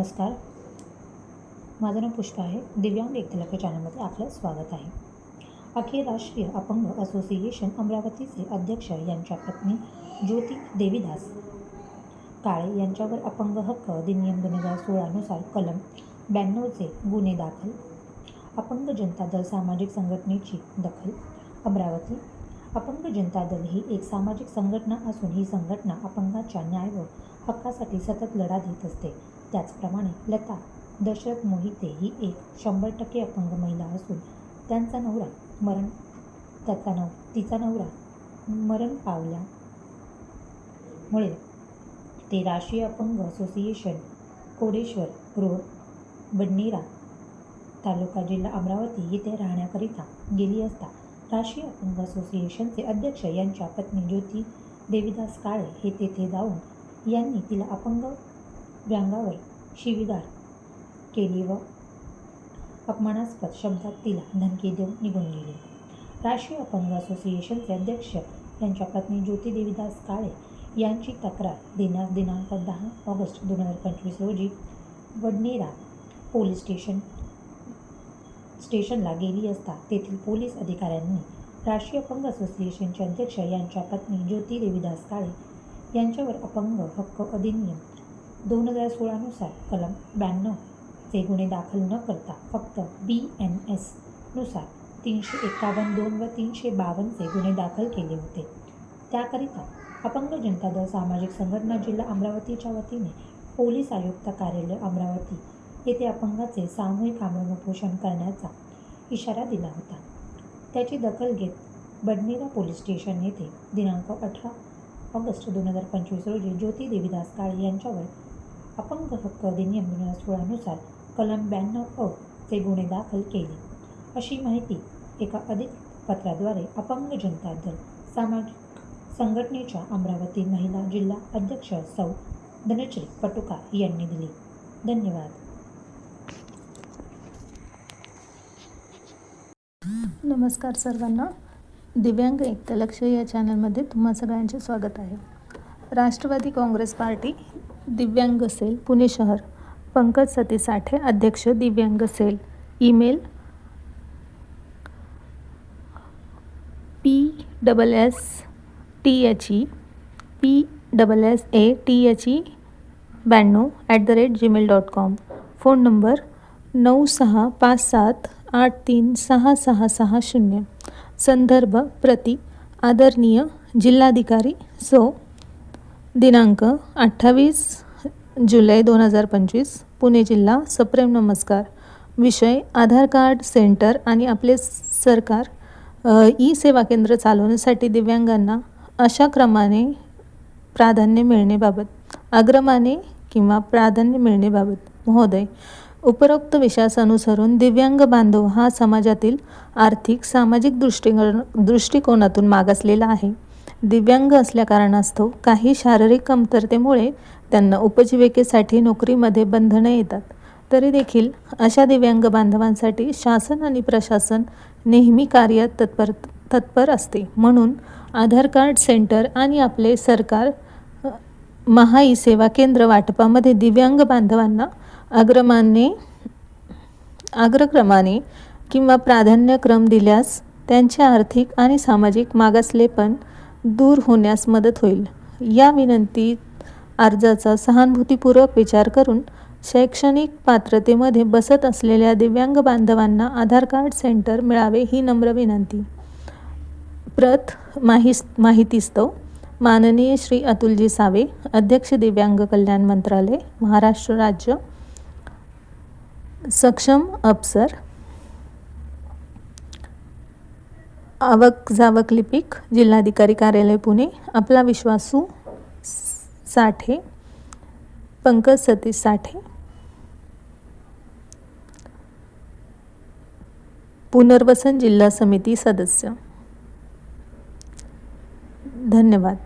नमस्कार. माझं नाव पुष्पा आहे. दिव्यांग एकतलापी चॅनलमध्ये आपलं स्वागत आहे. अखिल राष्ट्रीय अपंग असोसिएशन अमरावतीचे अध्यक्ष यांच्या पत्नी ज्योती देवीदास काळे यांच्यावर अपंग हक्क अधिनियम दोन हजार सोळानुसार कलम ब्याण्णवचे गुन्हे दाखल अपंग जनता दल सामाजिक संघटनेची दखल अमरावती अपंग जनता दल ही एक सामाजिक संघटना असून ही संघटना अपंगाच्या न्याय व हक्कासाठी सतत लढा देत असते. त्याचप्रमाणे लता दशरथ मोहिते ही एक शंभर टक्के अपंग महिला असून त्यांचा नवरा मरण त्याचा नव तिचा नवरा मरण पावल्यामुळे ते राष्ट्रीय अपंग असोसिएशन कोडेश्वर रोड बडनेरा तालुका जिल्हा अमरावती येथे राहण्याकरिता गेली असता राष्ट्रीय अपंग असोसिएशनचे अध्यक्ष यांच्या पत्नी ज्योती देवीदास काळे हे तेथे जाऊन यांनी तिला अपंग व्यंगावर शिवीगार केली व अपमानास्पद शब्दात तिला धमकी देऊन निघून गेले. राष्ट्रीय अपंग असोसिएशनचे अध्यक्ष यांच्या पत्नी ज्योती देवीदास काळे यांची तक्रार देण्यास दिनांक दहा ऑगस्ट दोन हजार पंचवीस रोजी वडनेरा पोलीस स्टेशन स्टेशनला गेली असता तेथील पोलीस अधिकाऱ्यांनी राष्ट्रीय अपंग असोसिएशनचे अध्यक्ष यांच्या पत्नी ज्योती देवीदास काळे यांच्यावर अपंग हक्क अधिनियम दोन हजार सोळानुसार कलम ब्याण्णवचे गुन्हे दाखल न करता फक्त बी एन एसनुसार तीनशे एकावन्न दोन व तीनशे बावन्नचे गुन्हे दाखल केले होते. त्याकरिता अपंग जनता दल सामाजिक संघटना जिल्हा अमरावतीच्या वतीने पोलीस आयुक्त कार्यालय अमरावती येथे अपंगाचे सामूहिक आमरण उपोषण करण्याचा इशारा दिला होता. त्याची दखल घेत बडनेरा पोलीस स्टेशन येथे दिनांक अठरा ऑगस्ट दोन हजार पंचवीस रोजी ज्योती देवीदास काळे यांच्यावर अपंग हक्क अधिनियम दोन हजार सोळानुसार कलम ब्याण्णव अ चे गुन्हे दाखल केले. अशी माहिती एका अधिक पत्राद्वारे अपंग जनता दल सामाजिक संघटनेच्या अमरावती महिला जिल्हा अध्यक्ष सौ धनश्री पटुकार यांनी दिली. धन्यवाद. नमस्कार सर्वांना. दिव्यांग एकता लक्ष या चॅनलमध्ये तुम्हा सगळ्यांचे स्वागत आहे. राष्ट्रवादी काँग्रेस पार्टी दिव्यांग सेल पुणे शहर. पंकज सती साठे अध्यक्ष दिव्यांग cell email P double S T H E P double S A T H E ब्याण्णव at the rate Gmail dot com. Phone number नऊ सहा पाच सात आठ तीन सहा सहा सहा शून्य. संदर्भ प्रति आदरणीय जिल्हाधिकारी सो दिनांक अठ्ठावीस जुलै दोन हजार पंचवीस पुणे जिल्हा सप्रेम नमस्कार. विषय आधार कार्ड सेंटर आणि आपले सरकार ई सेवा केंद्र चालवण्यासाठी दिव्यांगांना अशा क्रमाने प्राधान्य मिळणेबाबत अग्रमाने किंवा प्राधान्य मिळणेबाबत महोदय उपरोक्त विषयास अनुसरून दिव्यांग बांधव हा समाजातील आर्थिक सामाजिक दृष्टिकोन दृष्टिकोनातून मागासलेला आहे. दिव्यांग असल्या कारणास्तव काही शारीरिक कमतरतेमुळे त्यांना उपजीविकेसाठी नोकरीमध्ये बंधनं येतात. तरी देखील अशा दिव्यांग बांधवांसाठी शासन आणि प्रशासन नेहमी कार्यात तत्पर तत्पर असते. म्हणून आधार कार्ड सेंटर आणि आपले सरकार महाई सेवा केंद्र वाटपामध्ये दिव्यांग बांधवांना अग्रमाने अग्रक्रमाने किंवा प्राधान्यक्रम दिल्यास त्यांचे आर्थिक आणि सामाजिक मागासलेपण दूर होण्यास मदत होईल. या विनंती अर्जाचा सहानुभूतीपूर्वक विचार करून शैक्षणिक पात्रतेमध्ये बसत असलेल्या दिव्यांग बांधवांना आधार कार्ड सेंटर मिळावे ही नम्र विनंती. प्रत माहिस माहितीस्तव माननीय श्री अतुलजी सावे अध्यक्ष दिव्यांग कल्याण मंत्रालय महाराष्ट्र राज्य सक्षम अप्सर आवक जावक लिपिक जिल्हाधिकारी कार्यालय पुणे आपला विश्वासू साठे पंकज सतीश साठे पुनर्वसन जिल्हा समिती सदस्य. धन्यवाद.